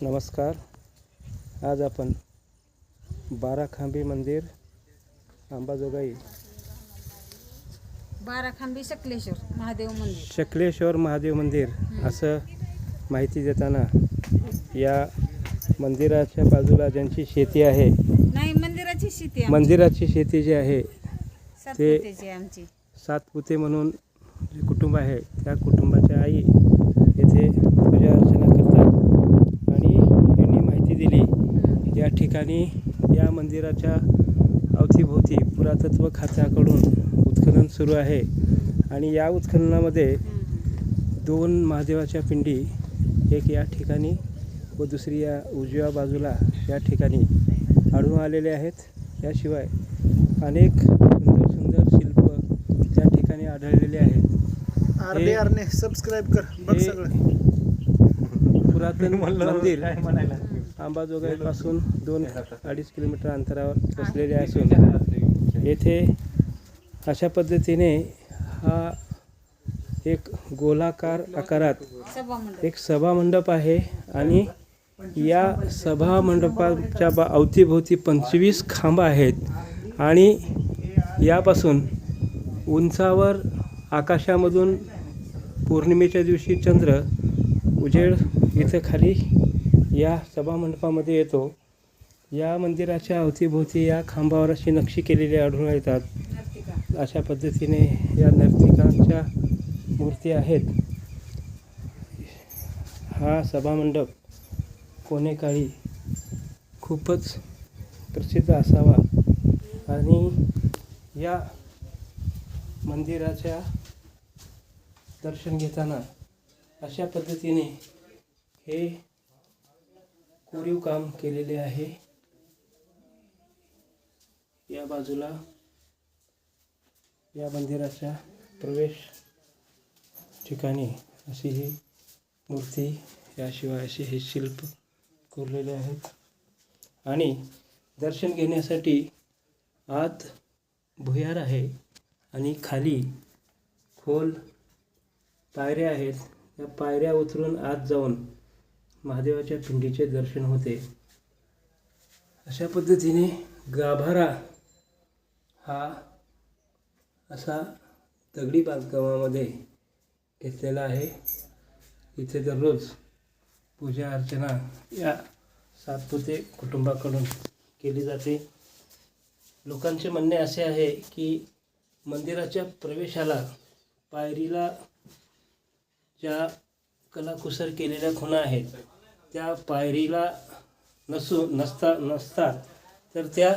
नमस्कार. आज आपण बाराखांबी मंदिर अंबाजोगाई बारा खांबी शकलेश्वर महादेव मंदिर. शकलेश्वर महादेव मंदिर असं माहिती देताना या मंदिराच्या बाजूला ज्यांची शेती आहे नाही मंदिराची शेती मंदिराची शेती जी आहे सातपुतेची आहे आमची. सातपुते म्हणून जे कुटुंब आहे त्या कुटुंबाच्या आई येथे पूजा अर्चना करतात आणि यांनी माहिती दिली हम्म. या ठिकाणी या मंदिराच्या अवतीभोवती पुरातत्व खात्याकडून उत्खनन सुरू आहे. आणि या उत्खननामध्ये. दोन महादेवाच्या पिंडी एक या ठिकाणी व दुसरी या उजव्या बाजूला या ठिकाणी आढळून आलेले आहेत. याशिवाय अनेक सुंदर सुंदर शिल्प त्या ठिकाणी आढळलेले आहेत. सबस्क्राईब कर. पुरातन मंदिर अंबाजोगाईपासून दोन अडीच किलोमीटर अंतरावर बसलेले असून येथे अशा पद्धतीने हा एक गोलाकार आकारात सभा मंडप एक सभामंडप आहे आणि या सभामंडपाच्या बा अवतीभोवती पंचवीस खांब आहेत आणि यापासून उंचावर आकाशामधून पौर्णिमेच्या दिवशी चंद्र उजेड इथं खाली या सभामंडपामध्ये येतो. या मंदिराच्या अवतीभोवती या खांबावर अशी नक्षी केलेली आढळून येतात. अशा पद्धतीने या नर्तिकांच्या मूर्ती आहेत. हा सभामंडप कोणेकाळी खूपच प्रसिद्ध असावा. आणि या मंदिराच्या दर्शन घेताना अशा पद्धतीने हे कोरीव काम केलेले आहे. या बाजूला या मंदिराच्या प्रवेश ठिकाणी अशी ही मूर्ती याशिवाय असे हे शिल्प कोरलेले आहेत. आणि दर्शन घेण्यासाठी आत भुयार आहे आणि खाली खोल पायऱ्या आहेत. या पायऱ्या उतरून आत जाऊन महादेवाच्या पिंडीचे दर्शन होते. अशा पद्धतीने गाभारा हा असा दगडी बांधकामामध्ये घेतलेला आहे. इथे दररोज पूजा अर्चना या सातपुते कुटुंबाकडून केली जाते. लोकांचे म्हणणे असे आहे की मंदिराच्या प्रवेशाला पायरीला ज्या कलाकुसर केलेल्या खुणा आहेत त्या पायरीला नसू नसता नसतात तर त्या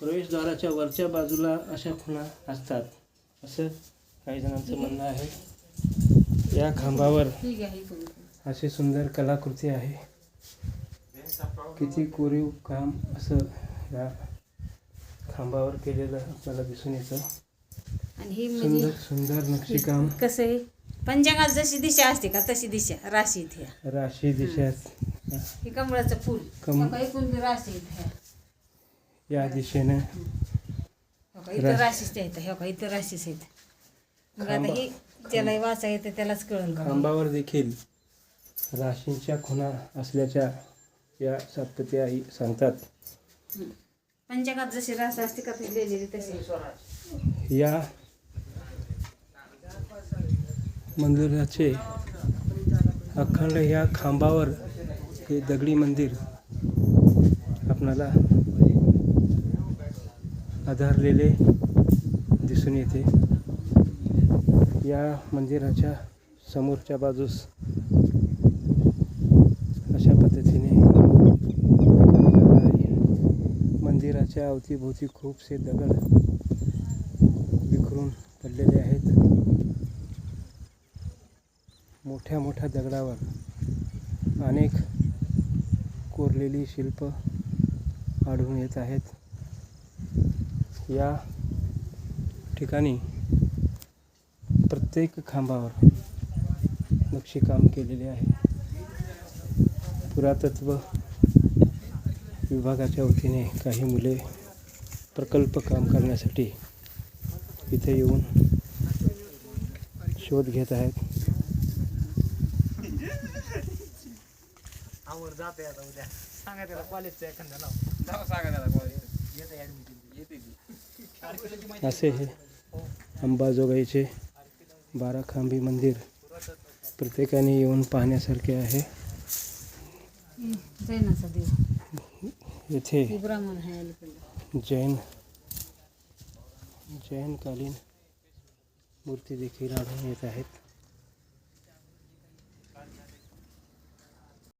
प्रवेशद्वाराच्या वरच्या बाजूला अशा खुणा असतात. असं काही जणांचं म्हणणं आहे. या खांबावर. अशी सुंदर कलाकृती आहे. किती कोरीव काम असं या खांबावर केलेलं आपल्याला दिसून येतं. आणि ही सुंदर म्हणजे सुंदर नक्षीकाम. कसं आहे? पंचांगात जशी दिशा असते का तशी दिशा राशी इथे. राशी दिशेत हे. कमळाचं फुल. कम- हो का, बी राशी इथे. या. दिशेनं. हो का, इथं राशी. राशीच आहेत हो का इथं राशीच आहेत मग आता खांबा- हे ज्याला वाचा येतं त्यालाच कळलं का खांबावर देखील राशींच्या खुणा असल्याच्या या सातपती आई सांगतात. पंचांगात जशी रास असते का ती लिहिलेली तशी. या मंदिराचे अखंड या खांबावर हे दगडी मंदिर आपणाला आधारलेले दिसून येते. या मंदिराच्या समोरच्या बाजूस अशा पद्धतीने मंदिराच्या अवतीभोवती खूपसे दगड विखरून पडलेले आहेत. मोठ्या मोठ्या दगडावर अनेक कोरलेली शिल्प आढळून येत आहेत. या ठिकाणी प्रत्येक खांबावर नक्षीकाम केलेले आहे. पुरातत्व विभागाच्या वतीने काही मुले प्रकल्प काम करण्यासाठी इथे येऊन शोध घेत आहेत. आवर जाते आता उद्या. सांगा त्याला कॉलेजचं एखादं नाव. जाऊ सांगा त्याला कॉलेज येते ऍडमिशन येते ती. असे हे अंबाजोगाईचे बारा खांबी मंदिर प्रत्येकाने येऊन पाहण्यासारखे आहे. जैनाचा देव येथे ब्राह्मण आहे अलीकडे जैन जैनकालीन मूर्ती देखील आढळून येत आहेत.